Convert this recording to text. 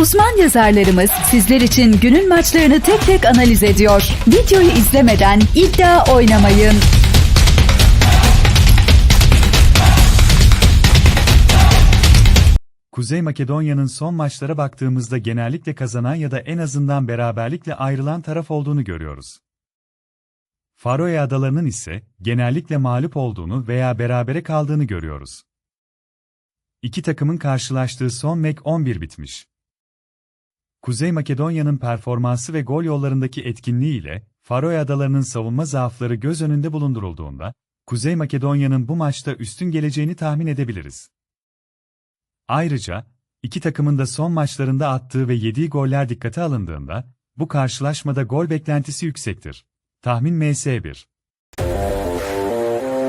Uzman yazarlarımız sizler için günün maçlarını tek tek analiz ediyor. Videoyu izlemeden iddia oynamayın. Kuzey Makedonya'nın son maçlara baktığımızda genellikle kazanan ya da en azından beraberlikle ayrılan taraf olduğunu görüyoruz. Faroe Adaları'nın ise genellikle mağlup olduğunu veya berabere kaldığını görüyoruz. İki takımın karşılaştığı son mek 11 bitmiş. Kuzey Makedonya'nın performansı ve gol yollarındaki etkinliği ile Faroe Adaları'nın savunma zaafları göz önünde bulundurulduğunda, Kuzey Makedonya'nın bu maçta üstün geleceğini tahmin edebiliriz. Ayrıca, iki takımın da son maçlarında attığı ve yediği goller dikkate alındığında, bu karşılaşmada gol beklentisi yüksektir. Tahmin MS1.